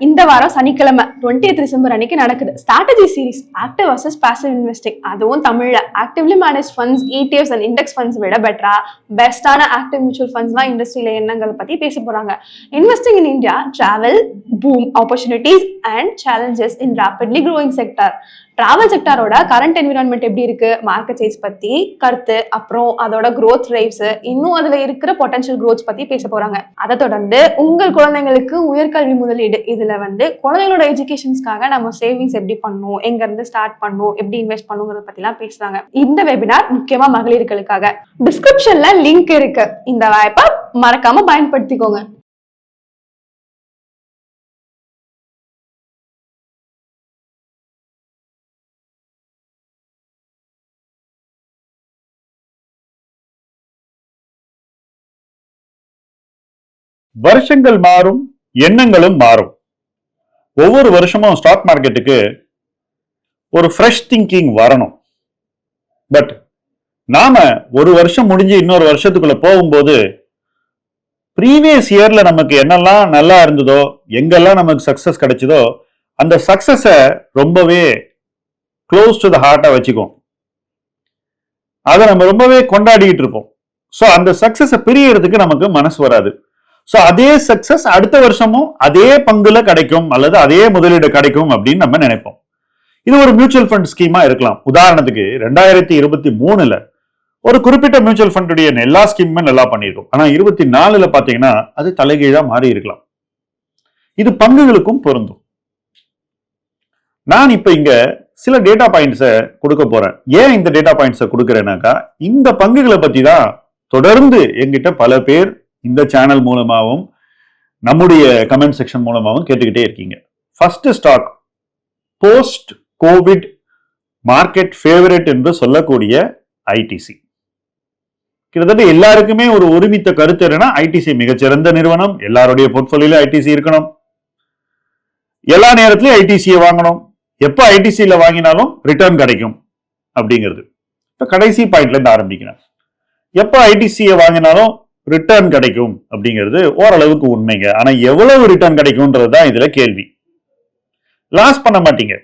இந்த வாரம் சனிக்கிழமை டுவெண்ட்டி டிசம்பர் அன்னைக்கு நடக்குது. Strategy series active versus passive investing அதுவும் தமிழ்ல. Actively manage funds ETFs and index funds விட பெட்டரா பெஸ்டான ஆக்டிவ் மியூச்சுவல் ஃபண்ட்ஸ்லாம் இண்டஸ்ட்ரியில என்னங்களை பத்தி பேச போறாங்க. Investing in India travel boom opportunities and challenges in rapidly growing sector travel செக்டாரோட current environment எப்படி இருக்கு? மார்க்கெட் சைஸ் பத்தி கருத்து அப்புறம் அதோட க்ரோத் டிரைவ்ஸ் இன்னும் அதுல இருக்கிற பொட்டன்ஷியல் க்ரோத் பத்தி பேச போறாங்க. அதை தொடர்ந்து உங்கள் குழந்தைங்களுக்கு உயர்கல்வி முதலீடு இதுல வந்து குழந்தைங்களோட எஜுகேஷன்ஸ்க்காக நம்ம சேவிங்ஸ் எப்படி பண்ணணும் எங்க இருந்து ஸ்டார்ட் பண்ணணும் எப்படி இன்வெஸ்ட் பண்ணுங்கிறத பத்தி எல்லாம் பேசுறாங்க. இந்த வெபினார் முக்கியமா மகளிர்களுக்காக. டிஸ்கிரிப்ஷன்ல லிங்க் இருக்கு. இந்த வாய்ப்பை மறக்காம பயன்படுத்திக்கோங்க. வருஷங்கள் மாறும் எண்ணங்களும் மாறும். ஒவ்வொரு வருஷமும் ஸ்டாக் மார்க்கெட்டுக்கு ஒரு ஃப்ரெஷ் திங்கிங் வரணும். பட் நாம ஒரு வருஷம் முடிஞ்சு இன்னொரு வருஷத்துக்குள்ள போகும்போது ப்ரீவியஸ் இயர்ல நமக்கு என்னெல்லாம் நல்லா இருந்ததோ எங்கெல்லாம் நமக்கு சக்சஸ் கிடைச்சதோ அந்த சக்சஸை ரொம்பவே க்ளோஸ் டு த ஹார்ட்டா வச்சுக்குவோம். அதை நம்ம ரொம்பவே கொண்டாடிக்கிட்டு இருப்போம். ஸோ அந்த சக்சஸை பிரியறதுக்கு நமக்கு மனசு வராது. ஸோ அதே சக்சஸ் அடுத்த வருஷமும் அதே பங்குல கிடைக்கும் அல்லது அதே முதலீடு கிடைக்கும் அப்படின்னு நம்ம நினைப்போம். இது ஒரு மியூச்சுவல் ஃபண்ட் ஸ்கீமா இருக்கலாம். உதாரணத்துக்கு ரெண்டாயிரத்தி இருபத்தி மூணுல ஒரு குறிப்பிட்ட மியூச்சுவல் ஃபண்டுடைய எல்லா ஸ்கீமுமே நல்லா பண்ணியிருக்கும். ஆனா இருபத்தி நாலுல பாத்தீங்கன்னா அது தலைகீழா மாறி இருக்கலாம். இது பங்குகளுக்கும் பொருந்தும். நான் இப்ப இங்க சில டேட்டா பாயிண்ட்ஸை கொடுக்க போறேன். ஏன் இந்த டேட்டா பாயிண்ட்ஸை கொடுக்குறேன்னாக்கா இந்த பங்குகளை பத்தி தான் தொடர்ந்து எங்கிட்ட பல பேர் இந்த சேனல் மூலமாகவும் நம்முடைய கமெண்ட் செக்ஷன் மூலமாகவும் கேட்டுக்கிட்டே இருக்கீங்க. First stock post covid market favourite என்று சொல்லக்கூடிய ஐடிசி கிட்டத்தட்ட எல்லாருக்குமே ஒரு ஒருமித்த கருத்து என்னன்னா ஐடிசி மிகச்சிறந்த நிறுவனம் எல்லாருடைய போர்ட்போலியோல ஐடிசி இருக்கணும். எல்லா நேரத்திலையும் ஐடிசியை வாங்கணும். எப்போ ஐடிசியில் வாங்கினாலும் ரிட்டர்ன் கிடைக்கும் அப்படிங்கிறது. இப்போ கடைசி பாயிண்ட்ல இருந்து ஆரம்பிக்கிறேன். எப்போ ஐடிசியை வாங்கினாலும் ரிட்டர்ன் கிடைக்கும் அப்படிங்கிறது ஓரளவுக்கு உண்மைங்க. ஆனா எவ்வளவு ரிட்டர்ன் கிடைக்கும்ன்றது தான் இதுல கேள்வி. லாஸ் பண்ண மாட்டீங்க.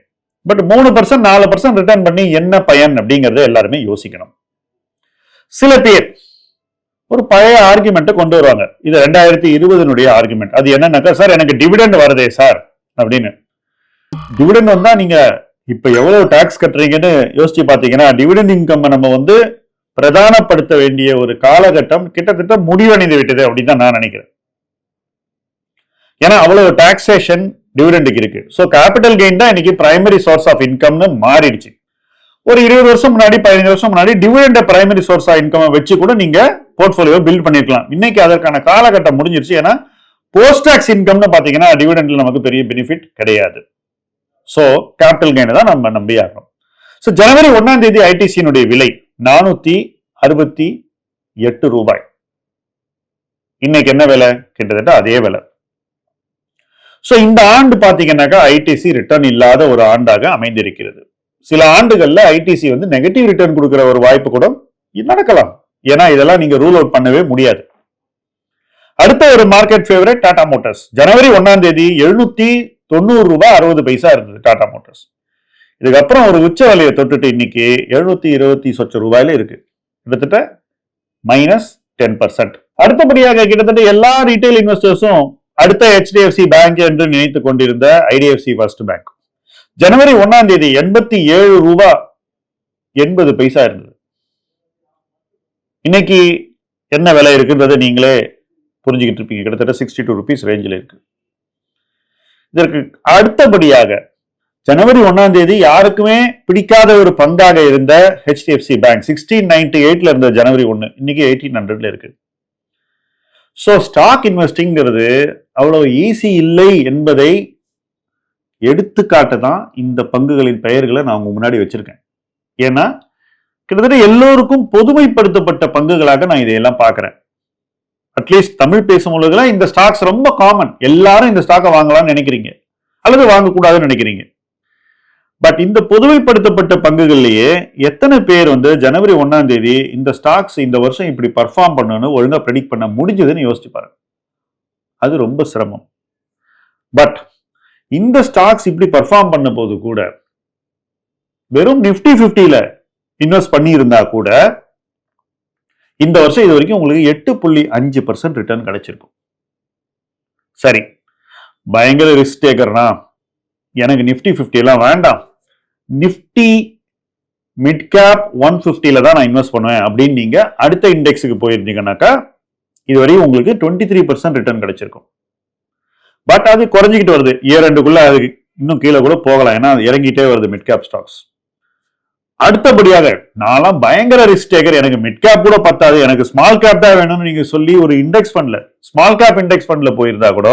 பட் மூணு பர்சன்ட் நாலு பர்சன்ட் ரிட்டர்ன் பண்ணி என்ன பயன் அப்படிங்கிறத எல்லாருமே யோசிக்கணும். சில பேர் ஒரு பழைய ஆர்குமெண்ட்டை கொண்டு வருவாங்க. இது ரெண்டாயிரத்தி இருபதுனுடைய ஆர்குமெண்ட் அது என்னன்னாக்கா சார் எனக்கு டிவிடெண்ட் வருதே சார் அப்படின்னு. டிவிடெண்ட் வந்தா நீங்க இப்ப எவ்வளவு டாக்ஸ் கட்டுறீங்கன்னு யோசிச்சு பாத்தீங்கன்னா டிவிடெண்ட் இன்கம் நம்ம வந்து பிரதானப்படுத்த வேண்டிய ஒரு காலகட்டம் கிட்டத்தட்ட முடிவடைந்து விட்டது அப்படின்னு தான் நான் நினைக்கிறேன். ஏன்னா அவ்வளவு டாக்ஸேஷன் டிவிடெண்டுக்கு இருக்கு. ஸோ கேபிட்டல் கெயின் தான் இன்னைக்கு பிரைமரி சோர்ஸ் ஆஃப் இன்கம்னு மாறிடுச்சு. ஒரு இருபது வருஷம் முன்னாடி பதினஞ்சு வருஷம் முன்னாடி dividend primary source of income வச்சு கூட நீங்க போர்ட்ஃபோலியோ பில்ட் பண்ணிருக்கலாம். இன்னைக்கு அதற்கான காலகட்டம் முடிஞ்சிருச்சு. ஏன்னா போஸ்ட் டாக்ஸ் இன்கம்னு பாத்தீங்கன்னா டிவிடெண்ட்ல நமக்கு பெரிய பெனிஃபிட் கிடையாது. ஸோ கேபிட்டல் கெயினை தான் நம்ம நம்பி ஆகணும் ஸோ ஜனவரி ஒன்னாம் தேதி ஐடிசியினுடைய விலை. நானூத்தி அறுபத்தி எட்டு ரூபாய். இன்னைக்கு என்ன விலை? கிட்டத்தட்ட அதே விலை. ஸோ இந்த ஆண்டு பாத்தீங்கன்னாக்கா ஐடிசி ரிட்டர்ன் இல்லாத ஒரு ஆண்டாக அமைந்திருக்கிறது. சில ஆண்டுகள்ல ஐடிசி வந்து நெகட்டிவ் ரிட்டர்ன் கொடுக்கிற ஒரு வாய்ப்பு கூட நடக்கலாம். ஏன்னா இதெல்லாம் நீங்க ரூல் அவுட் பண்ணவே முடியாது. அடுத்த ஒரு மார்க்கெட் ஃபேவரட் டாடா மோட்டார்ஸ் ஜனவரி ஒன்னாம் தேதி எழுநூத்தி தொண்ணூறு ரூபாய் அறுபது பைசா இருந்தது டாடா மோட்டார்ஸ் இதுக்கப்புறம் ஒரு உச்ச விலையை தொட்டுட்டு இன்னைக்கு எழுநூத்தி இருபத்தி சொச்ச ரூபாயில இருக்கு. கிட்டத்தட்ட மைனஸ் டென் பர்சன்ட் அடுத்தபடியாக கிட்டத்தட்ட எல்லா ரீட்டைல் இன்வெஸ்டர்ஸும் அடுத்த ஹெச்டிஎஃப்சி பேங்க் என்று நினைத்துக் கொண்டிருந்த ஐடிஎஃப்சி ஃபர்ஸ்ட் பேங்க் ஜனவரி ஒன்னாம் தேதி எண்பத்தி ஏழு ரூபாய் எண்பது பைசா இருந்தது. இன்னைக்கு என்ன விலை இருக்குன்றதை நீங்களே புரிஞ்சுக்கிட்டு இருப்பீங்க. கிட்டத்தட்ட சிக்ஸ்டி டூ ருபீஸ் ரேஞ்சில் இருக்கு. இதற்கு அடுத்தபடியாக ஜனவரி ஒன்னாம் தேதி யாருக்குமே பிடிக்காத ஒரு பங்காக இருந்த ஹெச்டிஎஃப்சி பேங்க் சிக்ஸ்டீன் நைன்டி எயிட்ல இருந்த ஜனவரி ஒன்று இன்னைக்கு எயிட்டீன் ஹண்ட்ரட்ல இருக்கு. ஸோ ஸ்டாக் இன்வெஸ்டிங்கிறது அவ்வளவு ஈஸி இல்லை என்பதை எடுத்துக்காட்டு தான் இந்த பங்குகளின் பெயர்களை நான் உங்க முன்னாடி வச்சிருக்கேன். ஏன்னா கிட்டத்தட்ட எல்லோருக்கும் பொதுமைப்படுத்தப்பட்ட பங்குகளாக நான் இதையெல்லாம் பார்க்குறேன். அட்லீஸ்ட் தமிழ் பேசும் பொழுதுல இந்த ஸ்டாக்ஸ் ரொம்ப காமன் எல்லாரும் இந்த ஸ்டாக்கை வாங்கலாம்னு நினைக்கிறீங்க. அல்லது வாங்கக்கூடாதுன்னு நினைக்கிறீங்க. பட் இந்த பொதுமைப்படுத்தப்பட்ட பங்குகள்லயே எத்தனை பேர் வந்து ஜனவரி ஒன்னாம் தேதி இந்த ஸ்டாக்ஸ் இந்த வருஷம் இப்படி பர்ஃபார்ம் பண்ணணும்னு ஒழுங்காக ப்ரெடிக்ட் பண்ண முடிஞ்சதுன்னு யோசிச்சு பாருங்க. அது ரொம்ப சிரமம். பட் இந்த ஸ்டாக்ஸ் இப்படி பர்ஃபார்ம் பண்ண போது கூட வெறும் நிஃப்டி ஃபிஃப்டியில் இன்வெஸ்ட் பண்ணியிருந்தா கூட இந்த வருஷம் இது வரைக்கும் உங்களுக்கு எட்டு புள்ளி அஞ்சு பர்சன்ட் ரிட்டர்ன் கிடைச்சிருக்கும். சரி பயங்கர ரிஸ்க் டேக்கர்னா எனக்கு நிஃப்டி ஃபிஃப்டி எல்லாம் வேண்டாம். நிஃப்டி மிட் கேப் ஒன் ஃபிஃப்டியில் தான் நான் இன்வெஸ்ட் பண்ணுவேன். அப்படின்னு நீங்க அடுத்த இண்டெக்ஸுக்கு போயிருந்தீங்கன்னாக்கா இதுவரையும் உங்களுக்கு டுவெண்ட்டி த்ரீ பர்சன்ட் ரிட்டர்ன் கிடைச்சிருக்கும். பட் அது குறைஞ்சிக்கிட்டு வருது. இயர் ரெண்டுக்குள்ள அது இன்னும் கீழே கூட போகலாம். ஏன்னா இறங்கிட்டே வருது மிட் கேப் ஸ்டாக்ஸ் அடுத்தபடியாக நான்லாம் பயங்கர ரிஸ்க் டேக்கர் எனக்கு மிட் கேப் கூட பத்தாது. எனக்கு ஸ்மால் கேப் தான் வேணும்னு நீங்க சொல்லி ஒரு இண்டெக்ஸ் ஃபண்ட்ல ஸ்மால் கேப் இண்டெக்ஸ் ஃபண்ட்ல போயிருந்தா கூட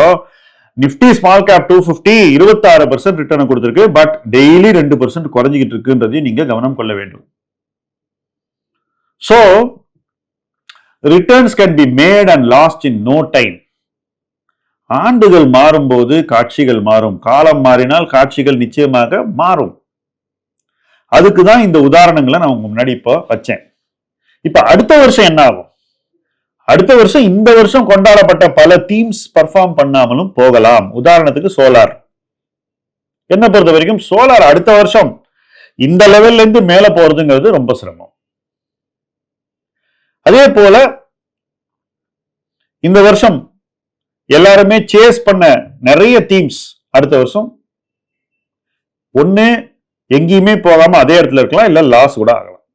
Nifty small cap two fifty இருபத்தாறு பர்சன்ட் ரிட்டர்ன் கொடுத்துருக்கு. பட் டெய்லி ரெண்டு பர்சன்ட் குறைஞ்சிக்கிட்டு இருக்குன்றதையும் நீங்க கவனம் கொள்ள வேண்டும். So returns can be made and lost in no time ஆண்டுகள் மாறும்போது காட்சிகள் மாறும். காலம் மாறினால் காட்சிகள் நிச்சயமாக மாறும். அதுக்கு தான் இந்த உதாரணங்களை நான் உங்க முன்னாடி இப்போ வச்சேன். இப்போ அடுத்த வருஷம் என்ன ஆகும்? அடுத்த வருஷம் இந்த வருஷம் கொண்டாடப்பட்ட பல தீம்ஸ் பர்ஃபார்ம் பண்ணாமலும் போகலாம். உதாரணத்துக்கு சோலார். என்ன பொறுத்த வரைக்கும் சோலார் அடுத்த வருஷம் இந்த லெவல்ல இருந்து மேல போறதுங்கிறது ரொம்ப சிரமம். அதே போல இந்த வருஷம் எல்லாருமே சேஸ் பண்ண நிறைய தீம்ஸ் அடுத்த வருஷம். ஒண்ணு எங்கேயுமே போகாம அதே இடத்துல இருக்கலாம் இல்ல லாஸ் கூட ஆகலாம்.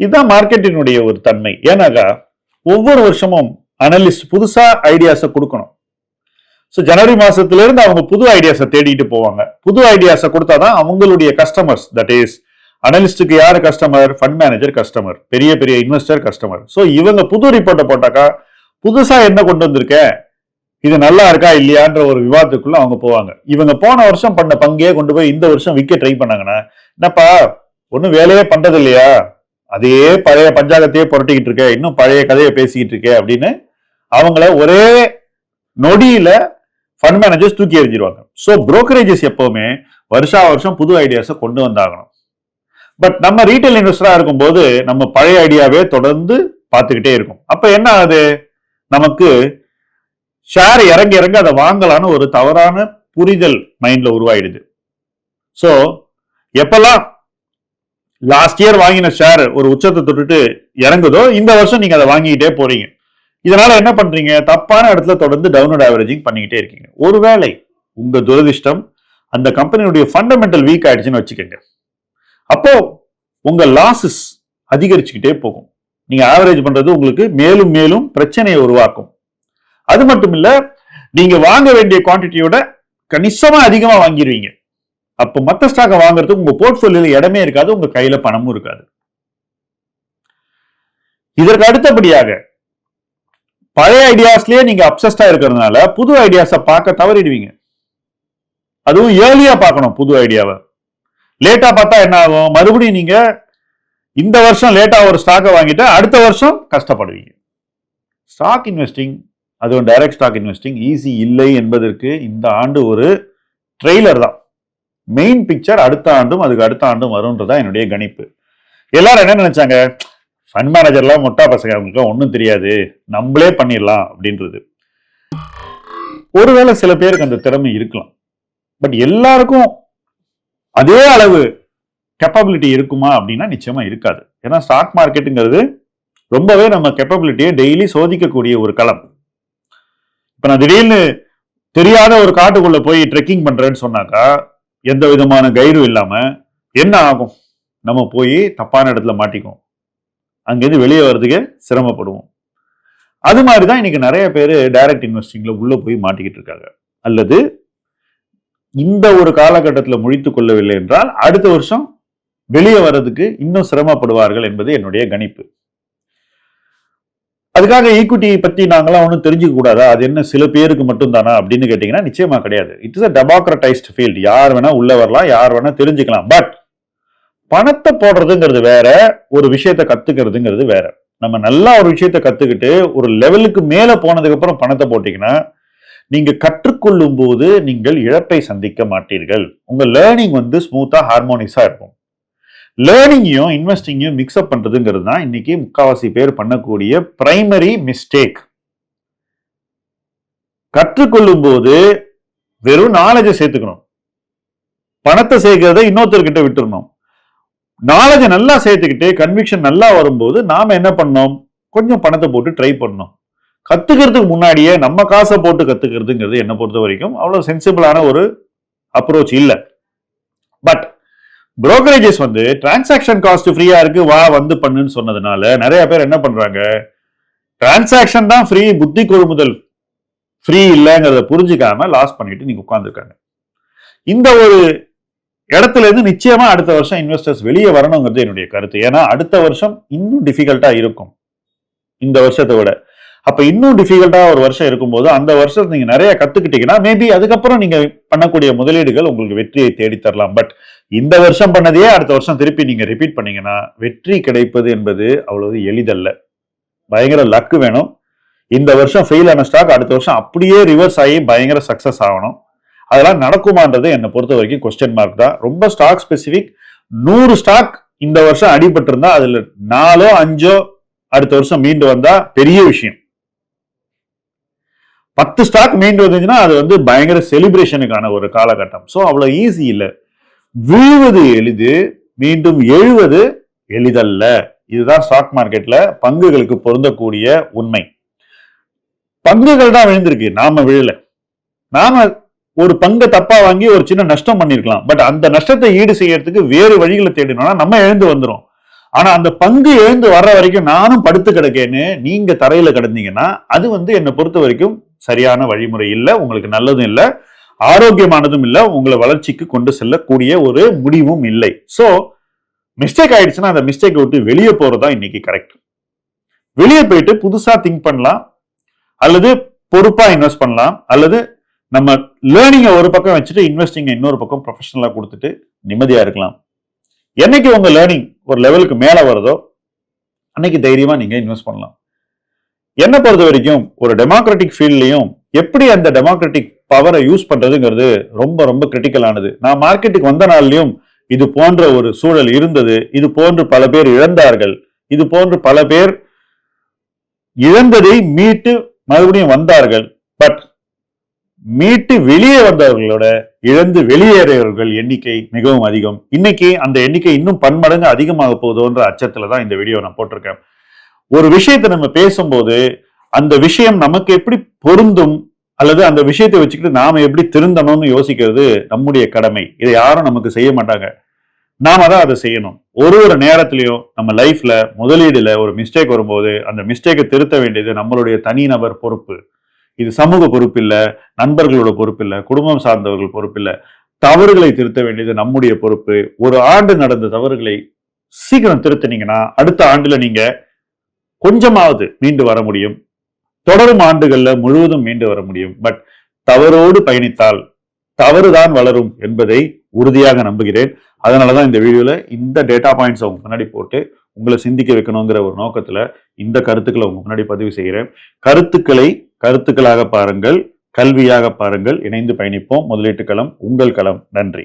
இதுதான் மார்க்கெட்டினுடைய ஒரு தன்மை. ஏன்னாக்கா ஒவ்வொரு வருஷமும் அனலிஸ்ட் புதுசா ஐடியாஸை கொடுக்கணும். ஸோ ஜனவரி மாசத்துல இருந்து அவங்க புது ஐடியாஸை தேடிட்டு போவாங்க. புது ஐடியாஸை கொடுத்தாதான் அவங்களுடைய கஸ்டமர்ஸ் தட் இஸ் அனலிஸ்டுக்கு யார் கஸ்டமர் ஃபண்ட் மேனேஜர் கஸ்டமர் பெரிய பெரிய இன்வெஸ்டர் கஸ்டமர் ஸோ இவங்க புது ரிப்போர்ட்டை போட்டாக்கா புதுசா என்ன கொண்டு வந்திருக்கேன் இது நல்லா இருக்கா இல்லையான்ற ஒரு விவாதத்துக்குள்ள அவங்க போவாங்க. இவங்க போன வருஷம் பண்ண பங்கே கொண்டு போய் இந்த வருஷம் விற்க ட்ரை பண்ணாங்கன்னா என்னப்பா ஒன்றும் வேலையே பண்றது இல்லையா அதே பழைய பஞ்சாங்கத்தையே புரட்டிக்கிட்டு இருக்க இன்னும் பழைய கதையை பேசிக்கிட்டு இருக்க அப்படின்னு அவங்கள ஒரே நொடியில ஃபண்ட் மேனேஜர்ஸ் தூக்கி எறிஞ்சிருவாங்க. ஸோ புரோக்கரேஜஸ் எப்பவுமே வருஷா வருஷம் புது ஐடியாஸை கொண்டு வந்தாகணும். பட் நம்ம ரீட்டைல் இன்வெஸ்டராக இருக்கும்போது நம்ம பழைய ஐடியாவே தொடர்ந்து பார்த்துக்கிட்டே இருக்கும். அப்போ என்ன ஆகுது? நமக்கு ஷேர் இறங்கி இறங்கி அதை வாங்கலான்னு ஒரு தவறான புரிதல் மைண்டில் உருவாயிடுது. ஸோ எப்பெல்லாம் லாஸ்ட் இயர் வாங்கின ஷேர் ஒரு உச்சத்தை தொட்டுட்டு இறங்குதோ இந்த வருஷம் நீங்க அதை வாங்கிக்கிட்டே போறீங்க. இதனால என்ன பண்றீங்க? தப்பான இடத்துல தொடர்ந்து டவுன்லோட் ஆவரேஜிங் பண்ணிக்கிட்டே இருக்கீங்க. ஒருவேளை உங்க துரதிர்ஷ்டம் அந்த கம்பெனியுடைய ஃபண்டமெண்டல் வீக் ஆயிடுச்சுன்னு வச்சுக்கோங்க. அப்போ உங்க லாசஸ் அதிகரிச்சுக்கிட்டே போகும். நீங்க ஆவரேஜ் பண்றது உங்களுக்கு மேலும் மேலும் பிரச்சனையை உருவாக்கும். அது மட்டும் இல்ல நீங்க வாங்க வேண்டிய குவான்டிட்டியோட கணிசமா அதிகமா வாங்கிடுவீங்க. அப்போ மற்ற ஸ்டாக்கை வாங்குறதுக்கு உங்க போர்ட்ஃபோலியோல இடமே இருக்காது உங்க கையில பணமும் இருக்காது. இதற்கு அடுத்தபடியாக பழைய ஐடியாஸ்லயே நீங்க அப்சஸ்டா இருக்கிறதுனால புது ஐடியாஸை பார்க்க தவறிடுவீங்க. அதுவும் ஏர்லியா பார்க்கணும் புது ஐடியாவை லேட்டா பார்த்தா என்ன ஆகும்? மறுபடியும் நீங்க இந்த வருஷம் லேட்டா ஒரு ஸ்டாக்கை வாங்கிட்டு அடுத்த வருஷம் கஷ்டப்படுவீங்க. ஸ்டாக் இன்வெஸ்டிங் அதுவும் டைரக்ட் ஸ்டாக் இன்வெஸ்டிங் ஈஸி இல்லை என்பதற்கு இந்த ஆண்டு ஒரு ட்ரெய்லர் தான். மெயின் பிக்சர் அடுத்த ஆண்டும் அதுக்கு அடுத்த ஆண்டும் வரும்ன்றதா என்னுடைய கணிப்பு. எல்லாரும் என்ன நினைச்சாங்க? ஃபண்ட் மேனேஜர்லாம் முட்டா பசங்க அவங்களுக்கு ஒன்றும் தெரியாது. நம்மளே பண்ணிடலாம் அப்படின்றது. ஒருவேளை சில பேருக்கு அந்த திறமை இருக்கலாம். பட் எல்லாருக்கும் அதே அளவு கெப்பபிலிட்டி இருக்குமா அப்படின்னா நிச்சயமா இருக்காது. ஏன்னா ஸ்டாக் மார்க்கெட்டுங்கிறது ரொம்பவே நம்ம கெப்பபிலிட்டியை டெய்லி சோதிக்கக்கூடிய ஒரு களம். இப்போ நான் திடீர்னு தெரியாத ஒரு காட்டுக்குள்ள போய் ட்ரெக்கிங் பண்றேன்னு சொன்னாக்கா எந்த விதமான கைடும் இல்லாம என்ன ஆகும்? நம்ம போய் தப்பான இடத்துல மாட்டிக்குவோம். அங்கேருந்து வெளியே வர்றதுக்கே சிரமப்படுவோம். அது மாதிரி தான் இன்னைக்கு நிறைய பேர் டைரக்ட் இன்வெஸ்டிங்கில் உள்ளே போய் மாட்டிக்கிட்டு இருக்காங்க. அல்லது இந்த ஒரு காலகட்டத்தில் முழித்து கொள்ளவில்லை என்றால் அடுத்த வருஷம் வெளியே வர்றதுக்கு இன்னும் சிரமப்படுவார்கள் என்பது என்னுடைய கணிப்பு. அதுக்காக ஈக்குவிட்டியை பற்றி நாங்களாம் ஒன்றும் தெரிஞ்சுக்க கூடாதா? அது என்ன சில பேருக்கு மட்டும் தானா அப்படின்னு கேட்டிங்கன்னா நிச்சயமாக கிடையாது. இட்ஸ் அ டெமோக்ரட்டைஸ்ட் ஃபீல்டு யார் வேணால் உள்ளே வரலாம் யார் வேணால் தெரிஞ்சுக்கலாம். பட் பணத்தை போடுறதுங்கிறது வேற ஒரு விஷயத்த கற்றுக்கிறதுங்கிறது வேற. நம்ம நல்லா ஒரு விஷயத்த கற்றுக்கிட்டு ஒரு லெவலுக்கு மேலே போனதுக்கப்புறம் பணத்தை போட்டிங்கன்னா நீங்கள் கற்றுக்கொள்ளும் போது நீங்கள் இழப்பை சந்திக்க மாட்டீர்கள். உங்கள் லேர்னிங் வந்து ஸ்மூத்தாக ஹார்மோனிஸாக இருக்கும். லேர்னிங்கையும் இன்வெஸ்டிங்கையும் மிக்ஸ்அப் பண்ணுறதுங்கிறது தான் இன்றைக்கி முக்கால்வாசி பேர் பண்ணக்கூடிய ப்ரைமரி மிஸ்டேக் கற்றுக்கொள்ளும் போது வெறும் நாலேஜை சேர்த்துக்கணும். பணத்தை சேர்க்கிறத இன்னொருத்தர்கிட்ட விட்டுறணும். நாலேஜை நல்லா சேர்த்துக்கிட்டு கன்விக்ஷன் நல்லா வரும்போது நாம் என்ன பண்ணோம் கொஞ்சம் பணத்தை போட்டு ட்ரை பண்ணோம் கற்றுக்கிறதுக்கு முன்னாடியே நம்ம காசை போட்டு கற்றுக்கிறதுங்கிறது என்னை பொறுத்த வரைக்கும் அவ்வளோ சென்சிபிளான ஒரு அப்ரோச் இல்லை. பட் புரோக்கரேஜஸ் வந்து டிரான்சாக்ஷன் காஸ்ட் ஃப்ரீயா இருக்கு வா வந்து பண்ணுன்னு சொன்னதுனால நிறைய பேர் என்ன பண்றாங்க? டிரான்சாக்ஷன் தான் ஃப்ரீ புத்தி கொள்முதல் ஃப்ரீ இல்லைங்கிறத புரிஞ்சுக்காம லாஸ் பண்ணிட்டு நீங்க உட்காந்துருக்காங்க இந்த ஒரு இடத்துல இருந்து நிச்சயமா அடுத்த வருஷம் இன்வெஸ்டர்ஸ் வெளியே வரணுங்கிறது என்னுடைய கருத்து. ஏன்னா அடுத்த வருஷம் இன்னும் டிஃபிகல்ட்டா இருக்கும். இந்த வருஷத்தை விட. அப்போ இன்னும் டிஃபிகல்ட்டாக ஒரு வருஷம் இருக்கும்போது அந்த வருஷம் நீங்கள் நிறைய கற்றுக்கிட்டீங்கன்னா மேபி அதுக்கப்புறம் நீங்கள் பண்ணக்கூடிய முதலீடுகள் உங்களுக்கு வெற்றியை தேடித்தரலாம் பட் இந்த வருஷம் பண்ணதையே அடுத்த வருஷம் திருப்பி நீங்கள் ரிப்பீட் பண்ணீங்கன்னா வெற்றி கிடைப்பது என்பது அவ்வளவு எளிதல்ல. பயங்கர லக்கு வேணும். இந்த வருஷம் ஃபெயில் ஆன ஸ்டாக் அடுத்த வருஷம் அப்படியே ரிவர்ஸ் ஆகி பயங்கர சக்ஸஸ் ஆகணும். அதெல்லாம் நடக்குமான்றது என்னை பொறுத்த வரைக்கும் கொஸ்டின் மார்க் தான். ரொம்ப ஸ்டாக் ஸ்பெசிஃபிக் நூறு ஸ்டாக் இந்த வருஷம் அடிபட்டிருந்தா அதில் நாலோ அஞ்சோ அடுத்த வருஷம் மீண்டு வந்தால் பெரிய விஷயம். பத்து ஸ்டாக் மீண்டு வந்துச்சுன்னா அது வந்து பயங்கர செலிப்ரேஷனுக்கான ஒரு காலகட்டம். ஸோ அவ்வளோ ஈஸி இல்லை. விழுவது எளிது மீண்டும் எழுவது எளிதல்ல. இதுதான் ஸ்டாக் மார்க்கெட்ல பங்குகளுக்கு பொருந்தக்கூடிய உண்மை. பங்குகள் தான் விழுந்திருக்கு. நாம விழல. நாம ஒரு பங்கை தப்பா வாங்கி ஒரு சின்ன நஷ்டம் பண்ணிருக்கலாம். பட் அந்த நஷ்டத்தை ஈடு செய்யறதுக்கு வேறு வழிகளை தேடினோம்னா நம்ம எழுந்து வந்துடும் ஆனா அந்த பங்கு எழுந்து வர்ற வரைக்கும் நானும் படுத்து கிடக்கேன்னு நீங்க தரையில கிடந்தீங்கன்னா அது வந்து என்னை பொறுத்த வரைக்கும் சரியான வழிமுறை இல்லை உங்களுக்கு நல்லதும் இல்லை ஆரோக்கியமானதும் இல்லை உங்களை வளர்ச்சிக்கு கொண்டு செல்லக்கூடிய ஒரு முடிவும் இல்லை. ஸோ மிஸ்டேக் ஆயிடுச்சுன்னா அந்த மிஸ்டேக் விட்டு வெளியே போறதா இன்னைக்கு கரெக்ட் வெளியே போயிட்டு புதுசா திங்க் பண்ணலாம் அல்லது பொறுப்பா இன்வெஸ்ட் பண்ணலாம் அல்லது நம்ம லேர்னிங்கை ஒரு பக்கம் வச்சுட்டு இன்வெஸ்டிங்கை இன்னொரு பக்கம் ப்ரொஃபஷனலாக கொடுத்துட்டு நிம்மதியா இருக்கலாம். என்னைக்கு உங்க லேர்னிங் ஒரு லெவலுக்கு மேலே வருதோ அன்னைக்கு தைரியமா நீங்க இன்வெஸ்ட் பண்ணலாம். என்னை பொறுத்த வரைக்கும் ஒரு டெமோக்ராட்டிக் ஃபீல்ட்லையும் எப்படி அந்த டெமோக்ராட்டிக் பவரை யூஸ் பண்றதுங்கிறது ரொம்ப ரொம்ப கிரிட்டிக்கலானது நான் மார்க்கெட்டுக்கு வந்த நாள்லையும் இது போன்ற ஒரு சூழல் இருந்தது. இது போன்று பல பேர் இழந்தார்கள். இது போன்று பல பேர் இழந்ததை மீட்டு மறுபடியும் வந்தார்கள். பட் மீட்டு வெளியே வந்தவர்களோட இழந்து வெளியேறியவர்கள் எண்ணிக்கை மிகவும் அதிகம். இன்னைக்கு அந்த எண்ணிக்கை இன்னும் பன்மடங்கு அதிகமாக போகுதோன்ற அச்சத்துல தான் இந்த வீடியோ நான் போட்டிருக்கேன். ஒரு விஷயத்தை நம்ம பேசும்போது அந்த விஷயம் நமக்கு எப்படி பொருந்தும் அல்லது அந்த விஷயத்தை வச்சுக்கிட்டு நாம எப்படி திருந்தணும்னு யோசிக்கிறது நம்முடைய கடமை. இதை யாரும் நமக்கு செய்ய மாட்டாங்க. நாம தான் அதை செய்யணும். ஒரு ஒரு நேரத்திலையும் நம்ம லைஃப்ல முதலீடுல ஒரு மிஸ்டேக் வரும்போது அந்த மிஸ்டேக்கை திருத்த வேண்டியது நம்மளுடைய தனிநபர் பொறுப்பு. இது சமூக பொறுப்பு இல்லை நண்பர்களோட பொறுப்பு இல்லை குடும்பம் சார்ந்தவர்கள் பொறுப்பு இல்லை தவறுகளை திருத்த வேண்டியது நம்முடைய பொறுப்பு. ஒரு ஆண்டு நடந்த தவறுகளை சீக்கிரம் திருத்தினீங்கன்னா அடுத்த ஆண்டுல நீங்க கொஞ்சமாவது மீண்டு வர முடியும். தொடரும் ஆண்டுகள்ல முழுவதும் மீண்டு வர முடியும். பட் தவறோடு பயணித்தால் தவறுதான் வளரும் என்பதை உறுதியாக நம்புகிறேன். அதனாலதான் இந்த வீடியோல இந்த டேட்டா பாயிண்ட்ஸ் அவங்க முன்னாடி போட்டு உங்களை சிந்திக்க வைக்கணுங்கிற ஒரு நோக்கத்துல இந்த கருத்துக்களை உங்க முன்னாடி பதிவு செய்கிறேன். கருத்துக்களை கருத்துக்களாக பாருங்கள் கல்வியாக பாருங்கள் இணைந்து பயணிப்போம். முதலீட்டு களம் உங்கள் களம். நன்றி.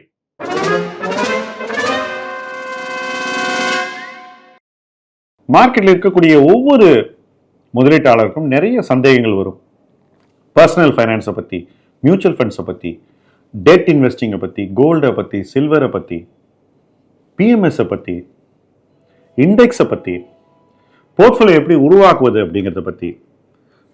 மார்க்கெட்டில் இருக்கக்கூடிய ஒவ்வொரு முதலீட்டாளருக்கும் நிறைய சந்தேகங்கள் வரும். பர்சனல் ஃபைனான்ஸை பற்றி மியூச்சுவல் ஃபண்ட்ஸை பற்றி டெட் இன்வெஸ்டிங்கை பற்றி கோல்டை பற்றி சில்வரை பற்றி பிஎம்எஸை பற்றி இண்டெக்ஸை பற்றி போர்ட்ஃபோலியோ எப்படி உருவாக்குவது அப்படிங்கிறத பற்றி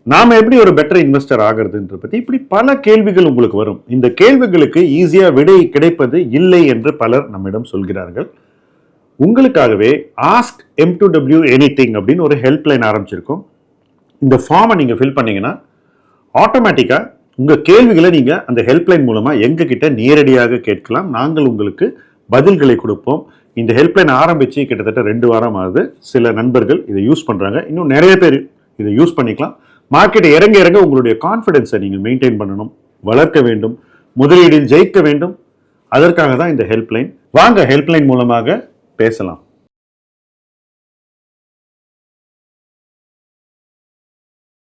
நாம் எப்படி ஒரு பெட்டர் இன்வெஸ்டர் ஆகிறதுன்றத பற்றி இப்படி பல கேள்விகள் உங்களுக்கு வரும். இந்த கேள்விகளுக்கு ஈஸியாக விடை கிடைப்பது இல்லை என்று பலர் நம்மிடம் சொல்கிறார்கள். உங்களுக்காகவே ask M to W anything அப்படின்னு ஒரு ஹெல்ப்லைன் ஆரம்பிச்சிருக்கோம். இந்த ஃபார்மை நீங்கள் ஃபில் பண்ணிங்கன்னா ஆட்டோமேட்டிக்காக உங்கள் கேள்விகளை நீங்கள் அந்த ஹெல்ப்லைன் மூலமாக எங்ககிட்ட நேரடியாக கேட்கலாம். நாங்கள் உங்களுக்கு பதில்களை கொடுப்போம். இந்த ஹெல்ப்லைன் ஆரம்பித்து கிட்டத்தட்ட ரெண்டு வாரம் ஆகுது. சில நண்பர்கள் இதை யூஸ் பண்ணுறாங்க இன்னும் நிறைய பேர் இதை யூஸ் பண்ணிக்கலாம். மார்க்கெட்டை இறங்க இறங்க உங்களுடைய கான்ஃபிடென்ஸை நீங்கள் மெயின்டைன் பண்ணணும். வளர்க்க வேண்டும். முதலீடில் ஜெயிக்க வேண்டும். அதற்காக தான் இந்த ஹெல்ப்லைன் வாங்க ஹெல்ப்லைன் மூலமாக பேசலாம்.